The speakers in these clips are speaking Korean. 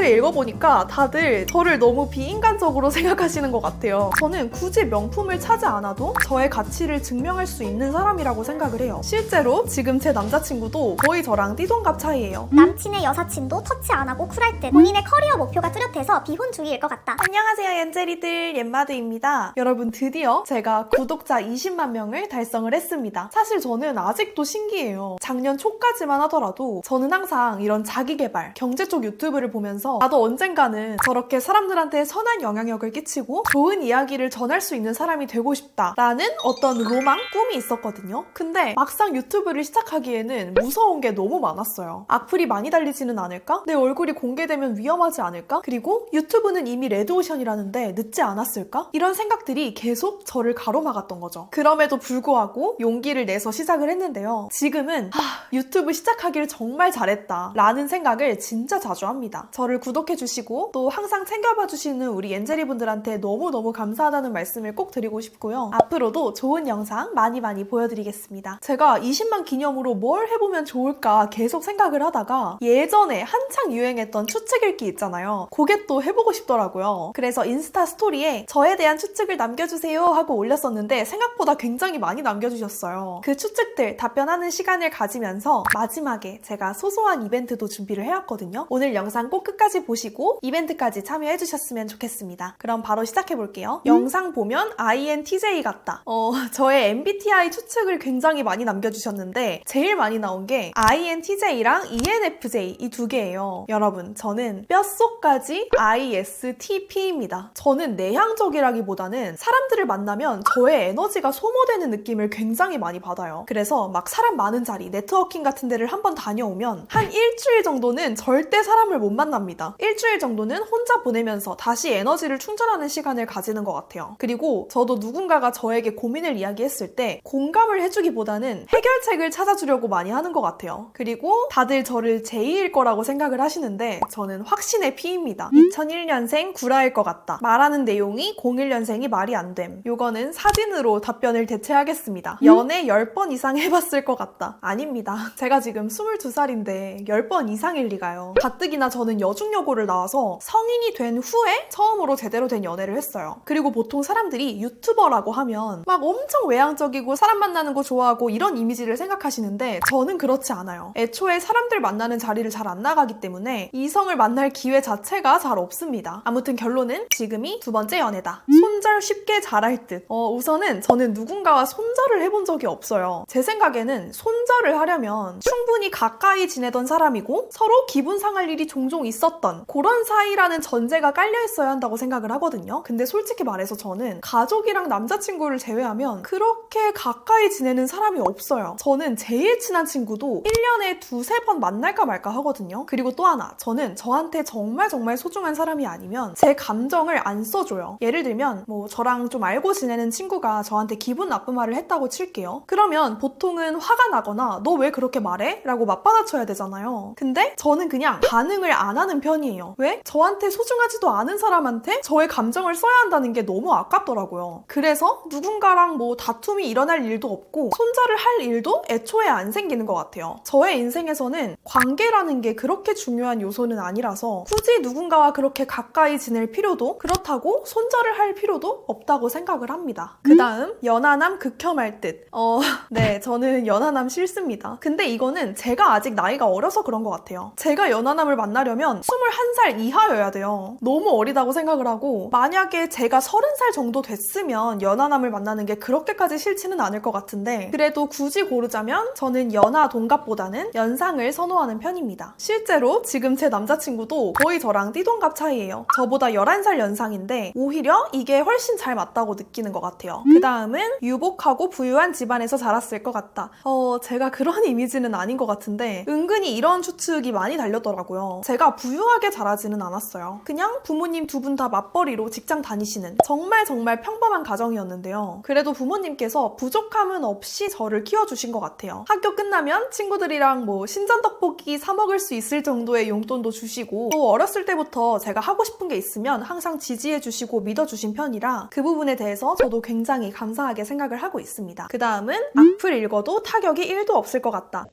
댓글을 읽어보니까 다들 저를 너무 비인간적으로 생각하시는 것 같아요. 저는 굳이 명품을 차지 않아도 저의 가치를 증명할 수 있는 사람이라고 생각을 해요. 실제로 지금 제 남자친구도 거의 저랑 띠동갑 차이예요. 남친의 여사친도 터치 안 하고 쿨할 듯 본인의 커리어 목표가 뚜렷해서 비혼 주의일 것 같다. 안녕하세요, 엔젤이들. 옌마드입니다. 여러분, 드디어 제가 구독자 20만 명을 달성을 했습니다. 사실 저는 아직도 신기해요. 작년 초까지만 하더라도 저는 항상 이런 자기 개발, 경제 쪽 유튜브를 보면서 나도 언젠가는 저렇게 사람들한테 선한 영향력을 끼치고 좋은 이야기를 전할 수 있는 사람이 되고 싶다라는 어떤 로망, 꿈이 있었거든요. 근데 막상 유튜브를 시작하기에는 무서운 게 너무 많았어요. 악플이 많이 달리지는 않을까? 내 얼굴이 공개되면 위험하지 않을까? 그리고 유튜브는 이미 레드오션이라는데 늦지 않았을까? 이런 생각들이 계속 저를 가로막았던 거죠. 그럼에도 불구하고 용기를 내서 시작을 했는데요. 지금은 하, 유튜브 시작하길 정말 잘했다 라는 생각을 진짜 자주 합니다. 저를 구독해 주시고 또 항상 챙겨봐 주시는 우리 엔젤이 분들한테 너무너무 감사하다는 말씀을 꼭 드리고 싶고요. 앞으로도 좋은 영상 많이 많이 보여드리겠습니다. 제가 20만 기념으로 뭘 해보면 좋을까 계속 생각을 하다가 예전에 한창 유행했던 추측 읽기 있잖아요. 그게 또 해보고 싶더라고요. 그래서 인스타 스토리에 저에 대한 추측을 남겨주세요 하고 올렸었는데 생각보다 굉장히 많이 남겨주셨어요. 그 추측들 답변하는 시간을 가지면서 마지막에 제가 소소한 이벤트도 준비를 해왔거든요. 오늘 영상 꼭 끝까지 보시고 이벤트까지 참여해 주셨으면 좋겠습니다. 그럼 바로 시작해 볼게요. 영상 보면 INTJ 같다. 어, 저의 MBTI 추측을 굉장히 많이 남겨주셨는데 제일 많이 나온 게 INTJ랑 ENFJ 이 두 개예요. 여러분, 저는 뼛속까지 ISTP입니다. 저는 내향적이라기보다는 사람들을 만나면 저의 에너지가 소모되는 느낌을 굉장히 많이 받아요. 그래서 막 사람 많은 자리, 네트워킹 같은 데를 한번 다녀오면 한 일주일 정도는 절대 사람을 못 만납니다. 일주일 정도는 혼자 보내면서 다시 에너지를 충전하는 시간을 가지는 것 같아요. 그리고 저도 누군가가 저에게 고민을 이야기했을 때 공감을 해주기보다는 해결책을 찾아주려고 많이 하는 것 같아요. 그리고 다들 저를 제2일 거라고 생각을 하시는데 저는 확신의 P입니다. 2001년생 구라일 것 같다. 말하는 내용이 01년생이 말이 안 됨. 요거는 사진으로 답변을 대체하겠습니다. 연애 10번 이상 해봤을 것 같다. 아닙니다. 제가 지금 22살인데 10번 이상일 리가요. 가뜩이나 저는 여중 여고를 나와서 성인이 된 후에 처음으로 제대로 된 연애를 했어요. 그리고 보통 사람들이 유튜버라고 하면 막 엄청 외향적이고 사람 만나는 거 좋아하고 이런 이미지를 생각하시는데 저는 그렇지 않아요. 애초에 사람들 만나는 자리를 잘 안 나가기 때문에 이성을 만날 기회 자체가 잘 없습니다. 아무튼 결론은 지금이 두 번째 연애다. 손절 쉽게 잘할 듯. 어, 우선은 저는 누군가와 손절을 해본 적이 없어요. 제 생각에는 손절을 하려면 충분히 가까이 지내던 사람이고 서로 기분 상할 일이 종종 있었던 그런 사이라는 전제가 깔려 있어야 한다고 생각을 하거든요. 근데 솔직히 말해서 저는 가족이랑 남자친구를 제외하면 그렇게 가까이 지내는 사람이 없어요. 저는 제일 친한 친구도 1년에 두세 번 만날까 말까 하거든요. 그리고 또 하나, 저는 저한테 정말 정말 소중한 사람이 아니면 제 감정을 안 써줘요. 예를 들면 뭐 저랑 좀 알고 지내는 친구가 저한테 기분 나쁜 말을 했다고 칠게요. 그러면 보통은 화가 나거나 너 왜 그렇게 말해? 라고 맞받아쳐야 되잖아요. 근데 저는 그냥 반응을 안 하는 편 이에요. 왜? 저한테 소중하지도 않은 사람한테 저의 감정을 써야 한다는 게 너무 아깝더라고요. 그래서 누군가랑 뭐 다툼이 일어날 일도 없고 손절을 할 일도 애초에 안 생기는 것 같아요. 저의 인생에서는 관계라는 게 그렇게 중요한 요소는 아니라서 굳이 누군가와 그렇게 가까이 지낼 필요도 그렇다고 손절을 할 필요도 없다고 생각을 합니다. 그 다음 연하남 극혐할 듯. 어, 네, 저는 연하남 싫습니다. 근데 이거는 제가 아직 나이가 어려서 그런 것 같아요. 제가 연하남을 만나려면 21살 이하여야 돼요. 너무 어리다고 생각을 하고 만약에 제가 30살 정도 됐으면 연하남을 만나는 게 그렇게까지 싫지는 않을 것 같은데 그래도 굳이 고르자면 저는 연하 동갑보다는 연상을 선호하는 편입니다. 실제로 지금 제 남자친구도 거의 저랑 띠동갑 차이예요. 저보다 11살 연상인데 오히려 이게 훨씬 잘 맞다고 느끼는 것 같아요. 그 다음은 유복하고 부유한 집안에서 자랐을 것 같다. 어, 제가 그런 이미지는 아닌 것 같은데 은근히 이런 추측이 많이 달렸더라고요. 제가 부유 하게 자라지는 않았어요. 그냥 부모님 두 분 다 맞벌이로 직장 다니시는 정말 정말 평범한 가정이었는데요. 그래도 부모님께서 부족함은 없이 저를 키워주신 것 같아요. 학교 끝나면 친구들이랑 뭐 신전 떡볶이 사 먹을 수 있을 정도의 용돈도 주시고 또 어렸을 때부터 제가 하고 싶은 게 있으면 항상 지지해주시고 믿어주신 편이라 그 부분에 대해서 저도 굉장히 감사하게 생각을 하고 있습니다. 그 다음은 악플 읽어도 타격이 1도 없을 것 같다.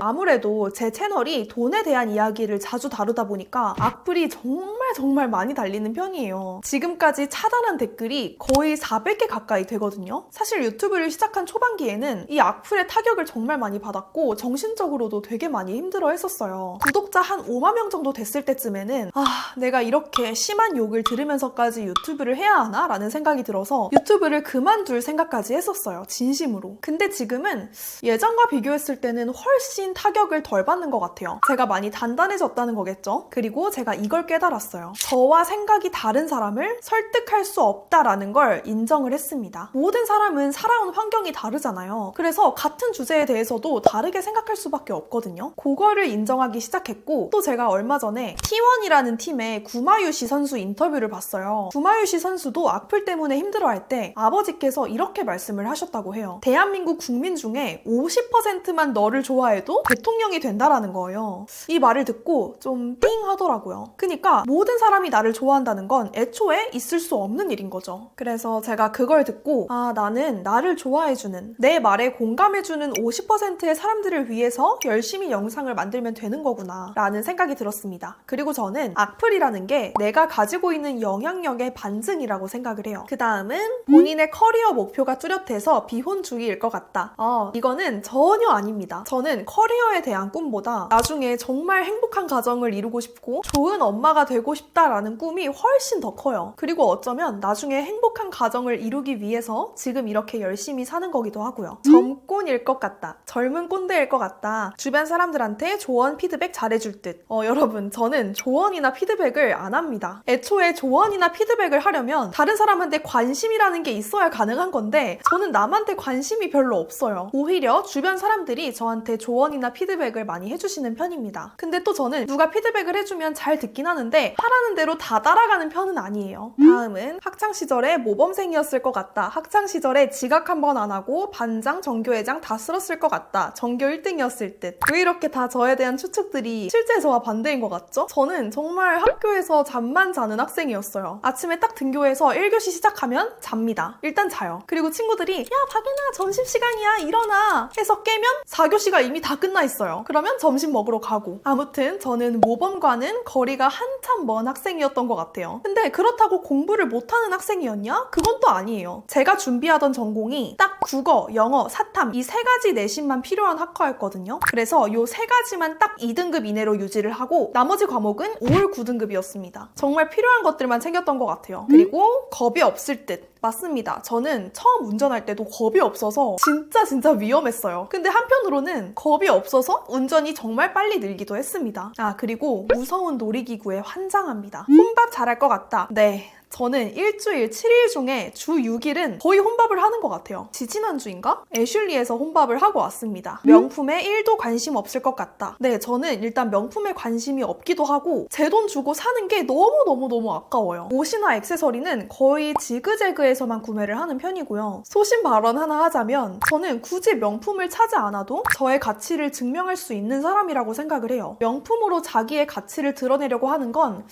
아무래도 제 채널이 돈에 대한 이야기를 자주 다루다 보니까 악플이 정말 정말 많이 달리는 편이에요. 지금까지 차단한 댓글이 거의 400개 가까이 되거든요. 사실 유튜브를 시작한 초반기에는 이 악플의 타격을 정말 많이 받았고 정신적으로도 되게 많이 힘들어 했었어요. 구독자 한 5만 명 정도 됐을 때쯤에는 아, 내가 이렇게 심한 욕을 들으면서까지 유튜브를 해야 하나? 라는 생각이 들어서 유튜브를 그만둘 생각까지 했었어요. 진심으로. 근데 지금은 예전과 비교했을 때는 훨씬 타격을 덜 받는 것 같아요. 제가 많이 단단해졌다는 거겠죠? 그리고 제가 이걸 깨달았어요. 저와 생각이 다른 사람을 설득할 수 없다라는 걸 인정을 했습니다. 모든 사람은 살아온 환경이 다르잖아요. 그래서 같은 주제에 대해서도 다르게 생각할 수밖에 없거든요. 그거를 인정하기 시작했고 또 제가 얼마 전에 T1이라는 팀의 구마유시 선수 인터뷰를 봤어요. 구마유시 선수도 악플 때문에 힘들어할 때 아버지께서 이렇게 말씀을 하셨다고 해요. 대한민국 국민 중에 50%만 너를 좋아해도 대통령이 된다라는 거예요. 이 말을 듣고 좀 띵 하더라고요. 그러니까 모든 사람이 나를 좋아한다는 건 애초에 있을 수 없는 일인 거죠. 그래서 제가 그걸 듣고 아 나는 나를 좋아해주는 내 말에 공감해주는 50%의 사람들을 위해서 열심히 영상을 만들면 되는 거구나 라는 생각이 들었습니다. 그리고 저는 악플이라는 게 내가 가지고 있는 영향력의 반증이라고 생각을 해요. 그 다음은 본인의 커리어 목표가 뚜렷해서 비혼주의일 것 같다. 어, 이거는 전혀 아닙니다. 저는 커리어에 대한 꿈보다 나중에 정말 행복한 가정을 이루고 싶고 좋은 엄마가 되고 싶 다라는 꿈이 훨씬 더 커요. 그리고 어쩌면 나중에 행복한 가정을 이루기 위해서 지금 이렇게 열심히 사는 거기도 하고요. 점꼰일 것 같다. 젊은 꼰대일 것 같다. 주변 사람들한테 조언 피드백 잘해줄 듯. 어, 여러분, 저는 조언이나 피드백을 안 합니다. 애초에 조언이나 피드백을 하려면 다른 사람한테 관심이라는 게 있어야 가능한 건데 저는 남한테 관심이 별로 없어요. 오히려 주변 사람들이 저한테 조언이나 피드백을 많이 해주시는 편입니다. 근데 또 저는 누가 피드백을 해주면 잘 듣긴 하는데 하라는 대로 다 따라가는 편은 아니에요. 다음은 학창 시절에 모범생이었을 것 같다. 학창 시절에 지각 한 번 안 하고 반장, 전교회장 다 쓸었을 것 같다. 전교 1등이었을 듯. 왜 이렇게 다 저에 대한 추측들이 실제 저와 반대인 것 같죠? 저는 정말 학교에서 잠만 자는 학생이었어요. 아침에 딱 등교해서 1교시 시작하면 잡니다. 일단 자요. 그리고 친구들이 야 박예나 점심시간이야 일어나 해서 깨면 4교시가 이미 다 끝나 있어요. 그러면 점심 먹으러 가고 아무튼 저는 모범과는 거리가 한참 먼 학생이었던 것 같아요. 근데 그렇다고 공부를 못하는 학생이었냐? 그건 또 아니에요. 제가 준비하던 전공이 딱 국어, 영어, 사탐 이 세 가지 내신만 필요한 학과였거든요. 그래서 이세 가지만 딱 2등급 이내로 유지를 하고 나머지 과목은 5월 9등급이었습니다. 정말 필요한 것들만 챙겼던 것 같아요. 그리고 겁이 없을 듯. 맞습니다. 저는 처음 운전할 때도 겁이 없어서 진짜 진짜 위험했어요. 근데 한편으로는 겁이 없어서 운전이 정말 빨리 늘기도 했습니다. 아, 그리고 무서운 놀이기구에 환장합니다. 혼밥 잘할 것 같다. 네. 저는 일주일 7일 중에 주 6일은 거의 혼밥을 하는 것 같아요. 지지난주인가? 애슐리에서 혼밥을 하고 왔습니다. 명품에 1도 관심 없을 것 같다. 네, 저는 일단 명품에 관심이 없기도 하고 제 돈 주고 사는 게 너무너무너무 아까워요. 옷이나 액세서리는 거의 지그재그에서만 구매를 하는 편이고요. 소신 발언 하나 하자면 저는 굳이 명품을 차지 않아도 저의 가치를 증명할 수 있는 사람이라고 생각을 해요. 명품으로 자기의 가치를 드러내려고 하는 건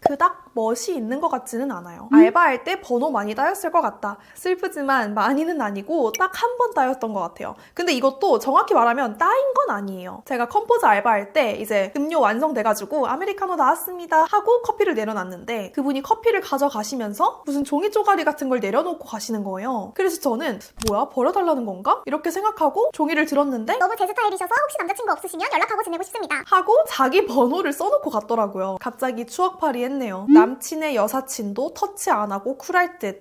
그닥 멋이 있는 것 같지는 않아요. 알바할 때 번호 많이 따였을 것 같다. 슬프지만 많이는 아니고 딱 한 번 따였던 것 같아요. 근데 이것도 정확히 말하면 따인 건 아니에요. 제가 컴포즈 알바할 때 이제 음료 완성돼가지고 아메리카노 나왔습니다 하고 커피를 내려놨는데 그분이 커피를 가져가시면서 무슨 종이 쪼가리 같은 걸 내려놓고 가시는 거예요. 그래서 저는 뭐야 버려달라는 건가? 이렇게 생각하고 종이를 들었는데 너무 제 스타일이셔서 혹시 남자친구 없으시면 연락하고 지내고 싶습니다. 하고 자기 번호를 써놓고 갔더라고요. 갑자기 추억팔이 했네요. 남 친의 여사친도 터치 안 하고 쿨할 듯.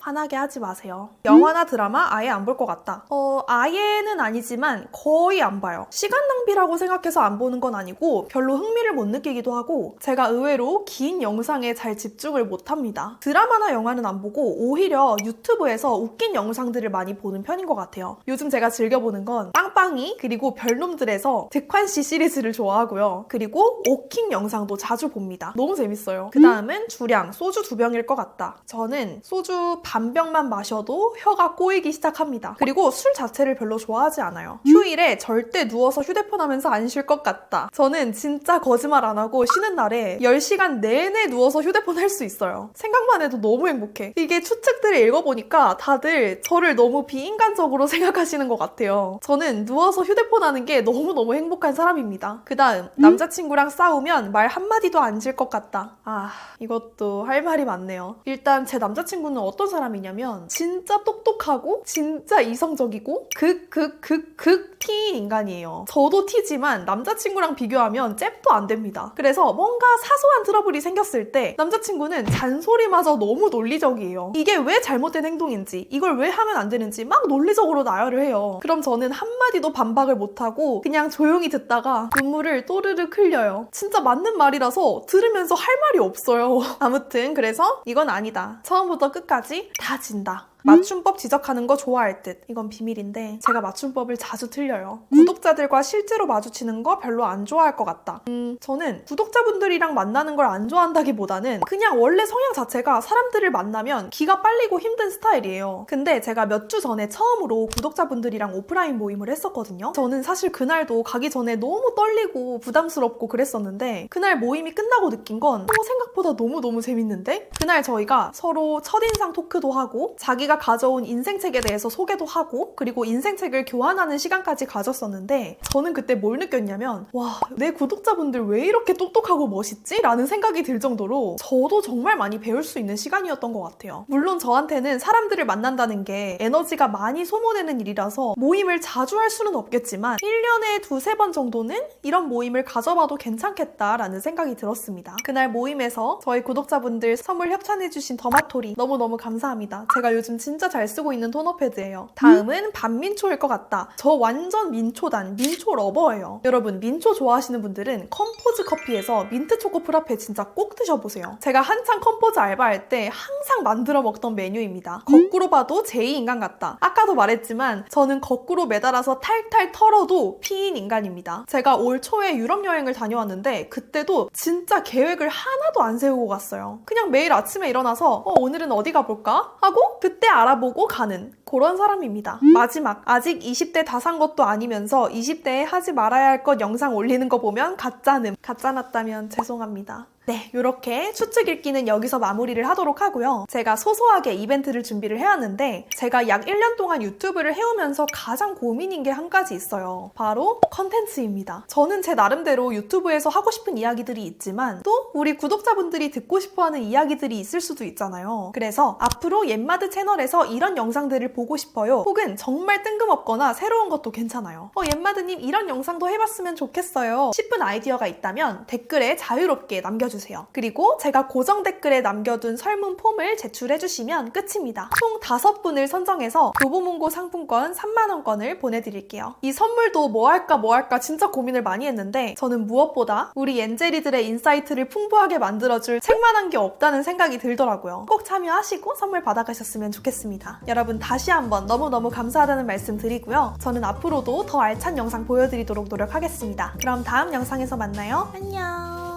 화나게 하지 마세요. 영화나 드라마 아예 안 볼 것 같다. 어, 아예는 아니지만 거의 안 봐요. 시간 낭비라고 생각해서 안 보는 건 아니고 별로 흥미를 못 느끼기도 하고 제가 의외로 긴 영상에 잘 집중을 못 합니다. 드라마나 영화는 안 보고 오히려 유튜브에서 웃긴 영상들을 많이 보는 편인 것 같아요. 요즘 제가 즐겨보는 건 빵빵이 그리고 별놈들에서 득환 씨 시리즈를 좋아하고요. 그리고 오킹 영상도 자주 봅니다. 너무 재밌어요. 그 다음은 주량 소주 두 병일 것 같다. 저는 소주 반병만 마셔도 혀가 꼬이기 시작합니다. 그리고 술 자체를 별로 좋아하지 않아요. 휴일에 절대 누워서 휴대폰 하면서 안 쉴 것 같다. 저는 진짜 거짓말 안 하고 쉬는 날에 10시간 내내 누워서 휴대폰 할 수 있어요. 생각만 해도 너무 행복해. 이게 추측들을 읽어보니까 다들 저를 너무 비인간적으로 생각하시는 것 같아요. 저는 누워서 휴대폰 하는 게 너무너무 행복한 사람입니다. 그 다음, 남자친구랑 싸우면 말 한마디도 안 질 것 같다. 아, 이것도 할 말이 많네요. 일단 제 남자친구는 어떤 사람 이냐면 진짜 똑똑하고 진짜 이성적이고 극, 극, 극, 극 T인 인간이에요. 저도 T지만 남자친구랑 비교하면 잽도 안 됩니다. 그래서 뭔가 사소한 트러블이 생겼을 때 남자친구는 잔소리마저 너무 논리적이에요. 이게 왜 잘못된 행동인지, 이걸 왜 하면 안 되는지 막 논리적으로 나열을 해요. 그럼 저는 한마디도 반박을 못하고 그냥 조용히 듣다가 눈물을 또르르 흘려요. 진짜 맞는 말이라서 들으면서 할 말이 없어요. 아무튼 그래서 이건 아니다. 처음부터 끝까지 다 진다. 맞춤법 지적하는 거 좋아할 듯. 이건 비밀인데 제가 맞춤법을 자주 틀려요. 구독자들과 실제로 마주치는 거 별로 안 좋아할 것 같다. 음, 저는 구독자분들이랑 만나는 걸 안 좋아한다기보다는 그냥 원래 성향 자체가 사람들을 만나면 기가 빨리고 힘든 스타일이에요. 근데 제가 몇 주 전에 처음으로 구독자분들이랑 오프라인 모임을 했었거든요. 저는 사실 그날도 가기 전에 너무 떨리고 부담스럽고 그랬었는데 그날 모임이 끝나고 느낀 건 어, 생각보다 너무너무 재밌는데? 그날 저희가 서로 첫인상 토크도 하고 자기가 가져온 인생책에 대해서 소개도 하고 그리고 인생책을 교환하는 시간까지 가졌었는데 저는 그때 뭘 느꼈냐면 와 내 구독자분들 왜 이렇게 똑똑하고 멋있지? 라는 생각이 들 정도로 저도 정말 많이 배울 수 있는 시간이었던 것 같아요. 물론 저한테는 사람들을 만난다는 게 에너지가 많이 소모되는 일이라서 모임을 자주 할 수는 없겠지만 1년에 두세 번 정도는 이런 모임을 가져봐도 괜찮겠다라는 생각이 들었습니다. 그날 모임에서 저희 구독자분들 선물 협찬해주신 더마토리 너무너무 감사합니다. 제가 요즘 진짜 잘 쓰고 있는 토너 패드예요. 다음은 반민초일 것 같다. 저 완전 민초단, 민초 러버예요. 여러분 민초 좋아하시는 분들은 컴포즈 커피에서 민트 초코 프라페 진짜 꼭 드셔보세요. 제가 한창 컴포즈 알바할 때 항상 만들어 먹던 메뉴입니다. 거꾸로 봐도 제2인간 같다. 아까도 말했지만 저는 거꾸로 매달아서 탈탈 털어도 피인 인간입니다. 제가 올 초에 유럽 여행을 다녀왔는데 그때도 진짜 계획을 하나도 안 세우고 갔어요. 그냥 매일 아침에 일어나서 어, 오늘은 어디 가볼까? 하고 그때 알아보고 가는 그런 사람입니다. 마지막, 아직 20대 다 산 것도 아니면서 20대에 하지 말아야 할 것 영상 올리는 거 보면 가짜는, 가짜났다면 죄송합니다. 네, 이렇게 추측 읽기는 여기서 마무리를 하도록 하고요. 제가 소소하게 이벤트를 준비를 해왔는데 제가 약 1년 동안 유튜브를 해오면서 가장 고민인 게 한 가지 있어요. 바로 컨텐츠입니다. 저는 제 나름대로 유튜브에서 하고 싶은 이야기들이 있지만 또 우리 구독자분들이 듣고 싶어하는 이야기들이 있을 수도 있잖아요. 그래서 앞으로 옛마드 채널에서 이런 영상들을 보 보고 싶어요. 혹은 정말 뜬금없거나 새로운 것도 괜찮아요. 어, 옌마드님 이런 영상도 해봤으면 좋겠어요. 싶은 아이디어가 있다면 댓글에 자유롭게 남겨주세요. 그리고 제가 고정 댓글에 남겨둔 설문 폼을 제출해주시면 끝입니다. 총 5분을 선정해서 교보문고 상품권 3만원권을 보내드릴게요. 이 선물도 뭐 할까 뭐 할까 진짜 고민을 많이 했는데 저는 무엇보다 우리 엔젤이들의 인사이트를 풍부하게 만들어줄 책만한 게 없다는 생각이 들더라고요. 꼭 참여하시고 선물 받아가셨으면 좋겠습니다. 여러분 다시 한번 너무너무 감사하다는 말씀 드리고요. 저는 앞으로도 더 알찬 영상 보여드리도록 노력하겠습니다. 그럼 다음 영상에서 만나요. 안녕.